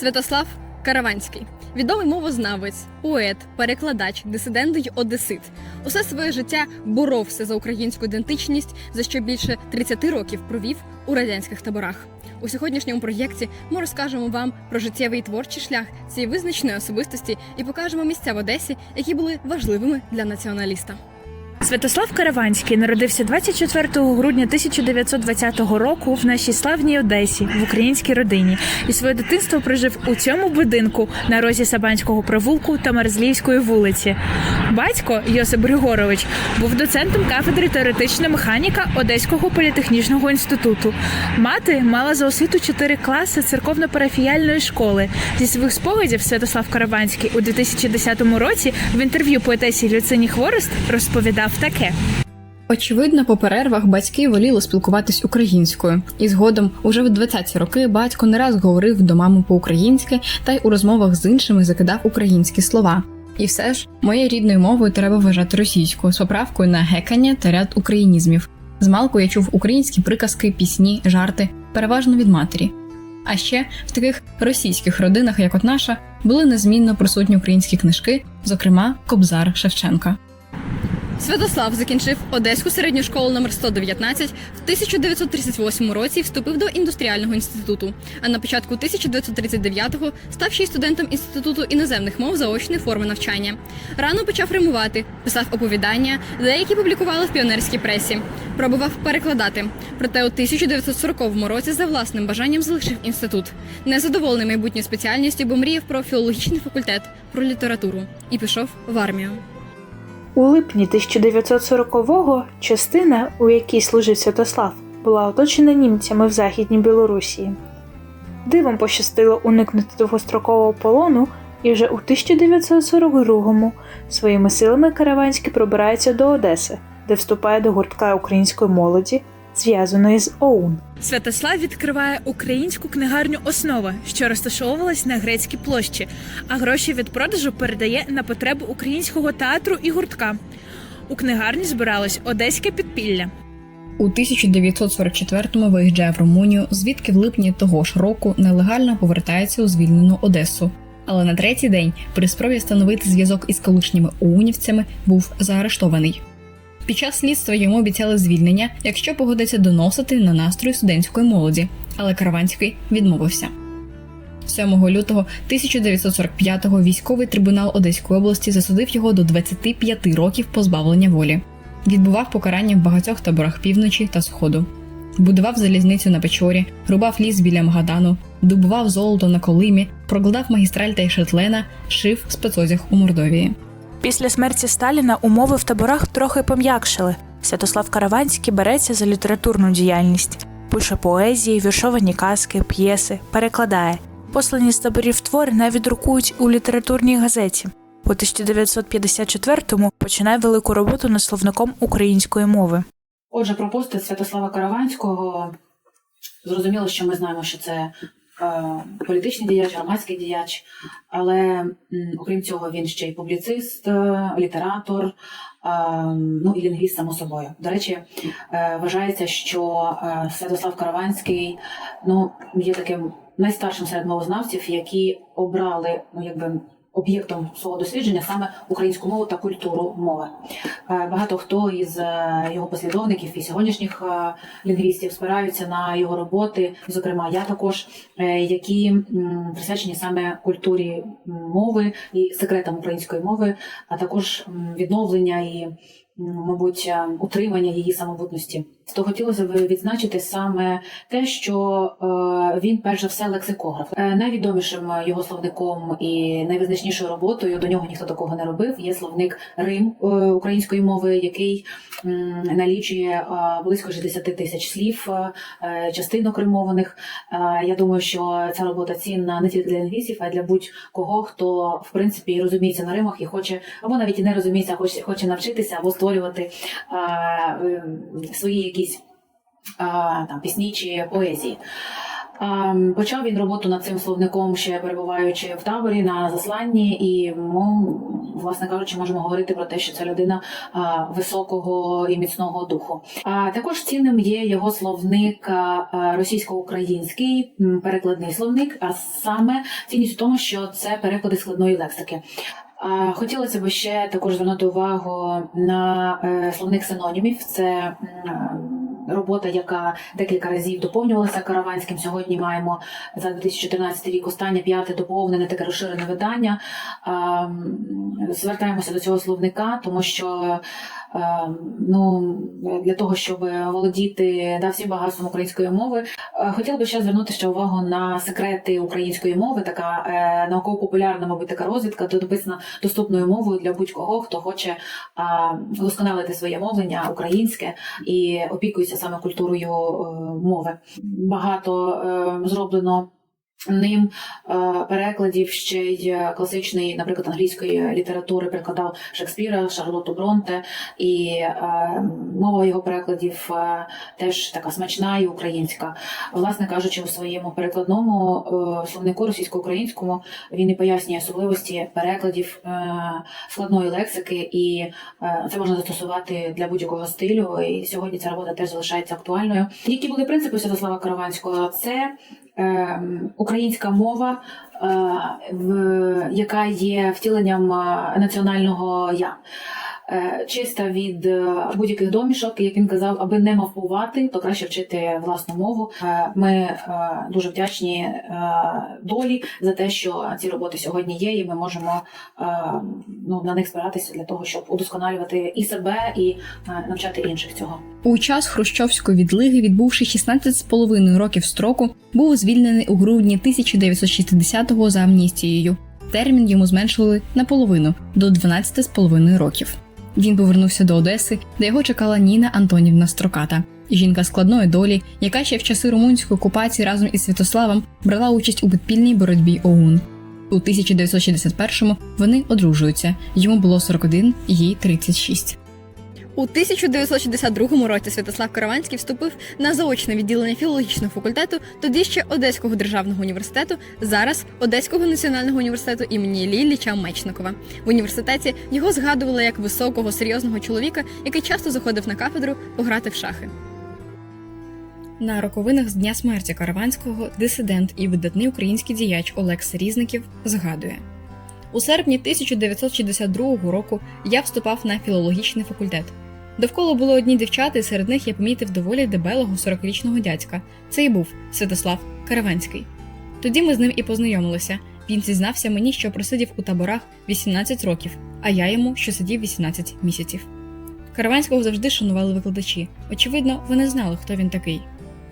Святослав Караванський, відомий мовознавець, поет, перекладач, дисидент й одесит. Усе своє життя боровся за українську ідентичність, за що більше 30 років провів у радянських таборах. У сьогоднішньому проєкті ми розкажемо вам про життєвий і творчий шлях цієї визначеної особистості і покажемо місця в Одесі, які були важливими для націоналіста. Святослав Караванський народився 24 грудня 1920 року в нашій славній Одесі в українській родині і своє дитинство прожив у цьому будинку на розі Сабанського провулку та Мерзлівської вулиці. Батько Йосип Григорович був доцентом кафедри теоретична механіка Одеського політехнічного інституту. Мати мала за освіту 4 класи церковно-парафіяльної школи. Зі своїх спогадів Святослав Караванський у 2010 році в інтерв'ю поетесі Люцині Хворост розповідав таке. Очевидно, по перервах батьки воліли спілкуватись українською, і згодом, уже в 20-ті роки, батько не раз говорив до мами по-українськи та й у розмовах з іншими закидав українські слова. І все ж моєю рідною мовою треба вважати російську з поправкою на гекання та ряд українізмів. Змалку я чув українські приказки, пісні, жарти, переважно від матері. А ще в таких російських родинах, як от наша, були незмінно присутні українські книжки, зокрема Кобзар Шевченка. Святослав закінчив Одеську середню школу номер 119 в 1938 році вступив до індустріального інституту. А на початку 1939-го став ще й студентом інституту іноземних мов заочної форми навчання. Рано почав римувати, писав оповідання, деякі публікували в піонерській пресі. Пробував перекладати. Проте у 1940 році за власним бажанням залишив інститут. Незадоволений майбутньою спеціальністю, бо мріяв про філологічний факультет, про літературу і пішов в армію. У липні 1940-го частина, у якій служив Святослав, була оточена німцями в Західній Білорусі. Дивом пощастило уникнути довгострокового полону, і вже у 1942-му своїми силами Караванський пробирається до Одеси, де вступає до гуртка української молоді, зв'язаної з ОУН. Святослав відкриває українську книгарню Основа, що розташовувалась на грецькій площі, а гроші від продажу передає на потреби українського театру і гуртка. У книгарні збиралось одеське підпілля. У 1944-му виїжджає в Румунію, звідки в липні того ж року нелегально повертається у звільнену Одесу. Але на третій день, при спробі встановити зв'язок із колишніми оунівцями, був заарештований. Під час слідства йому обіцяли звільнення, якщо погодиться доносити на настрої студентської молоді, але Караванський відмовився. 7 лютого 1945-го військовий трибунал Одеської області засудив його до 25 років позбавлення волі. Відбував покарання в багатьох таборах півночі та сходу. Будував залізницю на Печорі, рубав ліс біля Магадану, добував золото на Колимі, прокладав магістраль та Шетлена, шив спецодяг у Мордовії. Після смерті Сталіна умови в таборах трохи пом'якшили. Святослав Караванський береться за літературну діяльність, пише поезії, віршовані казки, п'єси, перекладає. Послані з таборів твори навіть друкують у літературній газеті. У 1954-му починає велику роботу над словником української мови. Отже, про постать Святослава Караванського зрозуміло, що ми знаємо, що це політичний діяч, громадський діяч, але окрім цього він ще й публіцист, е, літератор, е, ну і лінгвіст, само собою. До речі, е, вважається, що е, Святослав Караванський ну, є таким найстаршим серед мовознавців, які обрали ну, якби. Об'єктом свого дослідження саме українську мову та культуру мови. Е, Багато хто із е, його послідовників і сьогоднішніх е, лінгвістів спираються на його роботи, зокрема я також, які присвячені саме культурі мови і секретам української мови, а також відновлення і, мабуть, е, утримання її самобутності. То хотілося б відзначити саме те, що е, він перш за все лексикограф. Е, найвідомішим його словником і найвизначнішою роботою до нього ніхто такого не робив. Є словник Рим української мови, який налічує близько 60 тисяч слів, частинок римованих. Я думаю, що ця робота цінна не тільки для лінгвістів, а й для будь-кого, хто в принципі розуміється на римах і хоче, або навіть не розуміється, а хоче навчитися або створювати е, е, свої якісь а, там, пісні чи поезії. Почав він роботу над цим словником ще перебуваючи в таборі на засланні, і ми, власне кажучи, можемо говорити про те, що це людина високого і міцного духу. А також цінним є його словник російсько-український перекладний словник, а саме цінність в тому, що це переклади складної лексики. Хотілося б ще також звернути увагу на словних словник синонімів. Це робота, яка декілька разів доповнювалася Караванським. Сьогодні маємо за 2014 рік останнє п'яте доповнене таке розширене видання. Звертаємося до цього словника, тому що е, ну, для того, щоб володіти да, всім багатством української мови, е, хотіла би ще звернути ще увагу на секрети української мови, така е, науково-популярна, мабуть, така розвідка, то написана доступною мовою для будь-кого, хто хоче вдосконалити своє мовлення українське і опікується саме культурою е, мови. Багато е, зроблено. Ним е, перекладів ще й е, класичної, наприклад, англійської літератури перекладав Шекспіра, Шарлоту Бронте, і е, мова його перекладів теж така смачна і українська. Власне кажучи, у своєму перекладному словнику російсько-українському він і пояснює особливості перекладів складної лексики, і це можна застосувати для будь-якого стилю. І сьогодні ця робота теж залишається актуальною. Які були принципи Святослава Караванського? Це українська мова, е, в, яка є втіленням е, національного я. Е, Чиста від е, будь-яких домішок, як він казав, аби не мавпувати, то краще вчити власну мову. Е, Ми дуже вдячні долі за те, що ці роботи сьогодні є, і ми можемо ну, на них спиратися для того, щоб удосконалювати і себе, і навчати інших цього. У час хрущовської відлиги, відбувши 16,5 років строку, був звільнений у грудні 1960-го за амністією. Термін йому зменшили наполовину до 12,5 років. Він повернувся до Одеси, де його чекала Ніна Антонівна Строката, жінка складної долі, яка ще в часи румунської окупації разом із Святославом брала участь у підпільній боротьбі ОУН. У 1961-му вони одружуються. Йому було 41, їй 36. У 1962 році Святослав Караванський вступив на заочне відділення філологічного факультету, тоді ще Одеського державного університету, зараз Одеського національного університету імені Іллі Ілліча Мечникова. В університеті його згадували як високого, серйозного чоловіка, який часто заходив на кафедру пограти в шахи. На роковинах з дня смерті Караванського дисидент і видатний український діяч Олег Серізників згадує: у серпні 1962 року я вступав на філологічний факультет. Довкола було одні дівчата, і серед них я помітив доволі дебелого 40-річного дядька. Це і був Святослав Караванський. Тоді ми з ним і познайомилися. Він зізнався мені, що просидів у таборах 18 років, а я йому, що сидів 18 місяців. Караванського завжди шанували викладачі. Очевидно, вони знали, хто він такий.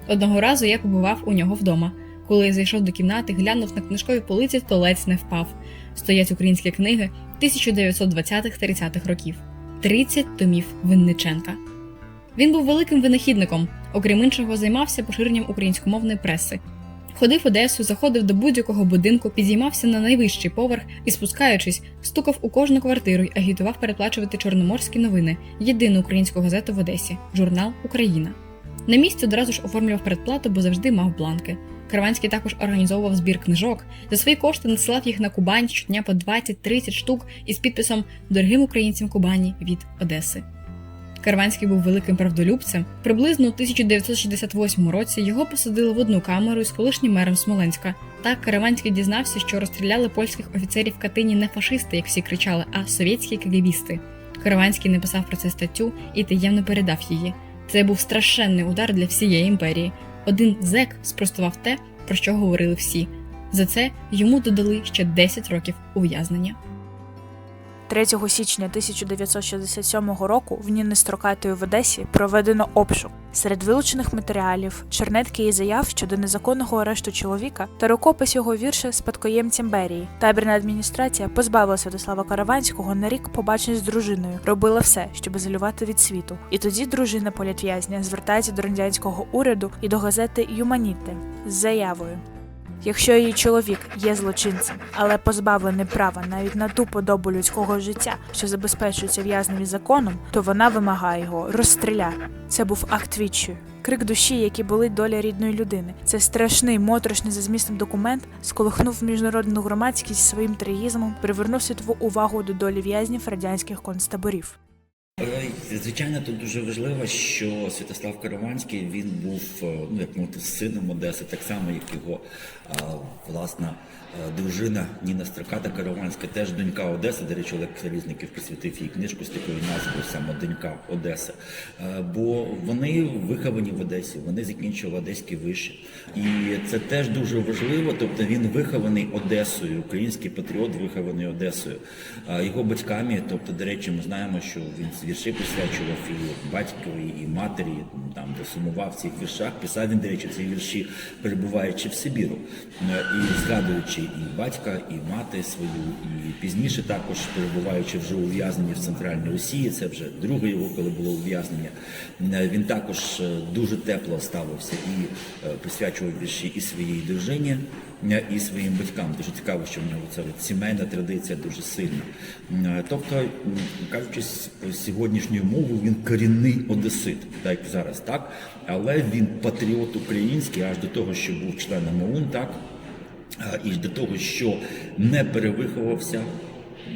Одного разу я побував у нього вдома. Коли я зайшов до кімнати, глянув на книжкові полиці, то ледь не впав. Стоять українські книги 1920-30-х років. 30 томів Винниченка. Він був великим винахідником, окрім іншого, займався поширенням українськомовної преси. Ходив Одесу, заходив до будь-якого будинку, підіймався на найвищий поверх і, спускаючись, стукав у кожну квартиру й агітував переплачувати чорноморські новини, єдину українську газету в Одесі, журнал Україна. На місці одразу ж оформлював передплату, бо завжди мав бланки. Караванський також організовував збір книжок. За свої кошти надсилав їх на Кубань щодня по 20-30 штук із підписом Дорогим українцям Кубані від Одеси. Карванський був великим правдолюбцем. Приблизно у 1968 році його посадили в одну камеру із колишнім мером Смоленська. Так Караванський дізнався, що розстріляли польських офіцерів в Катині не фашисти, як всі кричали, а совєтські кагебісти. Караванський написав про це статтю і таємно передав її. Це був страшенний удар для всієї імперії. Один зек спростував те, про що говорили всі. За це йому додали ще 10 років ув'язнення. 3 січня 1967 року в Ніни Строкатої в Одесі проведено обшук. Серед вилучених матеріалів чернетки і заяв щодо незаконного арешту чоловіка та рукопис його вірша спадкоємцям Берії. Табірна адміністрація позбавила Святослава Караванського на рік побачень з дружиною, робила все, щоб ізолювати від світу. І тоді дружина політв'язня звертається до радянського уряду і до газети Юманіти з заявою. Якщо її чоловік є злочинцем, але позбавлений права навіть на ту подобу людського життя, що забезпечується в'язневі законом, то вона вимагає його розстріляти. Це був акт відчаю. Крик душі, який болить доля рідної людини. Це страшний, моторошний за змістом документ сколихнув міжнародну громадськість своїм трагізмом, привернув світову увагу до долі в'язнів радянських концтаборів. Е, Звичайно, тут дуже важливо, що Святослав Караванський він був е, ну як мовити сином Одеси, так само як його е, власна дружина Ніна Строката Караванська, теж донька Одеси. До речі, Олег Залізників присвятив їй книжку з такою назвою саме донька Одеси. Е, Бо вони виховані в Одесі, вони закінчили одеські виші, і це теж дуже важливо. Тобто він вихований Одесою, український патріот, вихований Одесою. Його батьками, тобто, до речі, ми знаємо, що він вірші присвячував і батькові, і матері, там де сумував в цих віршах. Писав він, до речі, ці вірші, перебуваючи в Сибіру, Е, і згадуючи і батька, і мати свою, і пізніше також перебуваючи вже ув'язнені в центральній Росії. Це вже друге його, коли було ув'язнення. Е, Він також е, дуже тепло ставився і е, присвячував вірші і своїй дружині, і своїм батькам. Дуже цікаво, що в нього ця сімейна традиція дуже сильна. Тобто, м, кажучи сьогоднішньою мовою, він корінний одесит, так зараз, так, але він патріот український, аж до того, що був членом ОУН, так, і до того, що не перевиховався.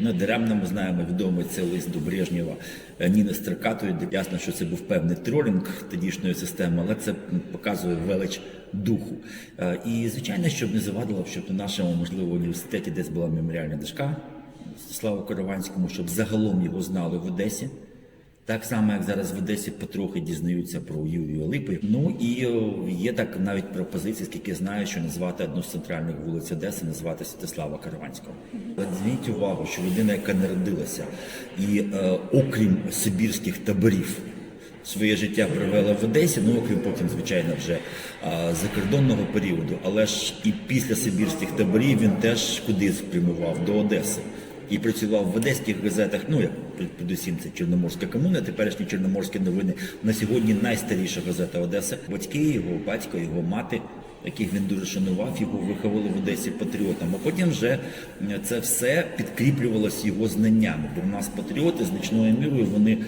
Недаремно ми знаємо відомий цей лист до Брежнєва е, Ніни Строкатої, де ясно, що це був певний тролінг тодішньої системи, але це показує велич духу. Е, І звичайно, щоб не завадило, щоб на нашому можливо університеті десь була меморіальна дошка Славу Караванському, щоб загалом його знали в Одесі. Так само, як зараз в Одесі потрохи дізнаються про Юрію Липи. Ну і є так навіть пропозиції, скільки знаю, що назвати одну з центральних вулиць Одеси, назвати Святослава Караванського. Зверніть увагу, що людина, яка народилася, і е, окрім Сибірських таборів. Своє життя провела в Одесі, ну окрім потім, звичайно, вже а, закордонного періоду, але ж і після Сибірських таборів він теж куди спрямував до Одеси і працював в одеських газетах. Ну як передусім це Чорноморська комуна, теперішні Чорноморські новини. На сьогодні найстаріша газета Одеси. Батьки, його батько, його мати, яких він дуже шанував, його виховали в Одесі патріотом. А потім вже це все підкріплювалося його знаннями. Бо в нас патріоти значною мірою вони е,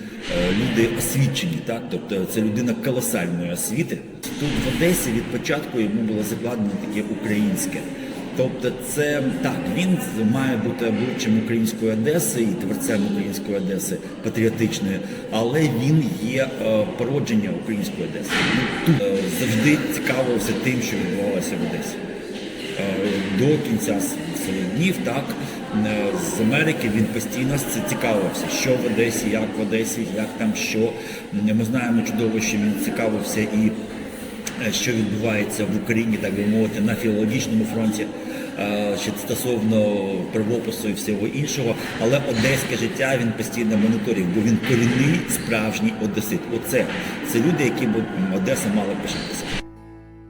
люди освічені, так тобто це людина колосальної освіти. Тут в Одесі від початку йому було закладено таке українське. Тобто, це так, він має бути обличчям української Одеси і творцем української Одеси патріотичної, але він є е, породження української Одеси. Він тут е, завжди цікавився тим, що відбувалося в Одесі. Е, до кінця своїх днів, так з Америки він постійно цікавився, що в Одесі, як в Одесі, як там що. Ми знаємо чудово, що він цікавився і що відбувається в Україні, так би мовити, на філологічному фронті. Е, стосовно правопису і всього іншого, але одеське життя він постійно моніторив, бо він корінний справжній одесит. Оце це люди, які б Одеса мала пишатися.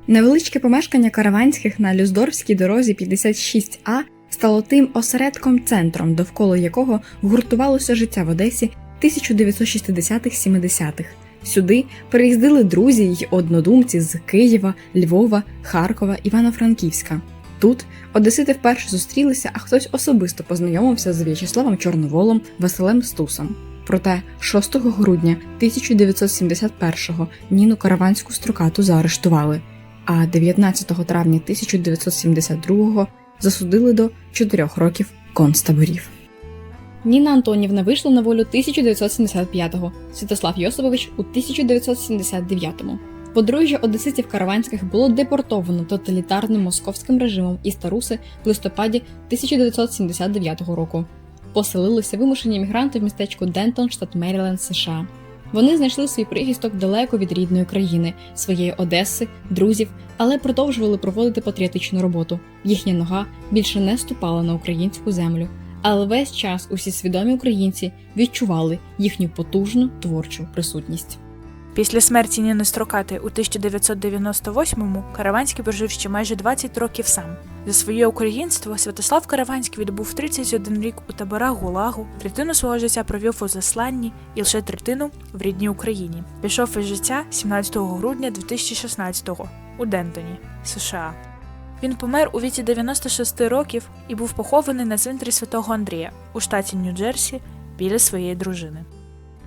Невеличке помешкання караванських на Люздорфській дорозі 56А стало тим осередком центром, довкола якого гуртувалося життя в Одесі 1960-70-х. Сюди переїздили друзі й однодумці з Києва, Львова, Харкова, Івано-Франківська. Тут одесити вперше зустрілися, а хтось особисто познайомився з В'ячеславом Чорноволом, Василем Стусом. Проте 6 грудня 1971-го Ніну Караванську строкату заарештували, а 19 травня 1972-го засудили до 4 років концтаборів. Ніна Антонівна вийшла на волю 1975-го, Святослав Йосипович у 1979-му. Подружжя одеситів караванських було депортовано тоталітарним московським режимом із Таруси в листопаді 1979 року. Поселилися вимушені мігранти в містечку Дентон, штат Меріленд, США. Вони знайшли свій прихисток далеко від рідної країни, своєї Одеси, друзів, але продовжували проводити патріотичну роботу. Їхня нога більше не ступала на українську землю. Але весь час усі свідомі українці відчували їхню потужну творчу присутність. Після смерті Ніни Строкати у 1998-му Караванський прожив ще майже 20 років сам. За своє українство Святослав Караванський відбув 31 рік у таборах Гулагу, третину свого життя провів у засланні і лише третину в рідній Україні. Пішов із життя 17 грудня 2016-го у Дентоні, США. Він помер у віці 96 років і був похований на центрі Святого Андрія у штаті Нью-Джерсі біля своєї дружини.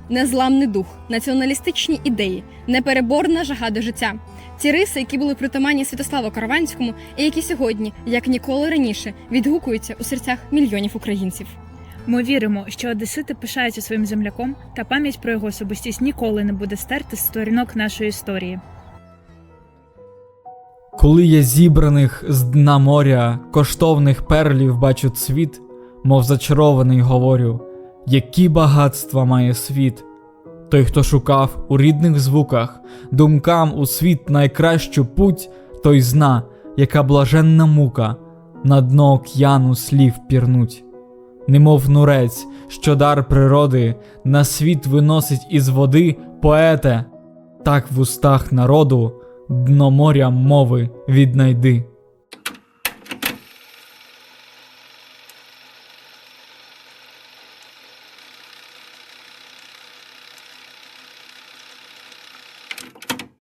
Незламний дух, націоналістичні ідеї, непереборна жага до життя. Ці риси, які були притаманні Святославу Караванському, і які сьогодні, як ніколи раніше, відгукуються у серцях мільйонів українців. Ми віримо, що одесити пишаються своїм земляком, та пам'ять про його особистість ніколи не буде стерти з сторінок нашої історії. Коли я зібраних з дна моря коштовних перлів бачу цвіт, мов зачарований говорю, які багатства має світ. Той, хто шукав у рідних звуках, думкам у світ найкращу путь, той зна, яка блаженна мука, на дно океану слів пірнуть. Немов нурець, що дар природи на світ виносить із води поете, так в устах народу дно моря мови віднайди.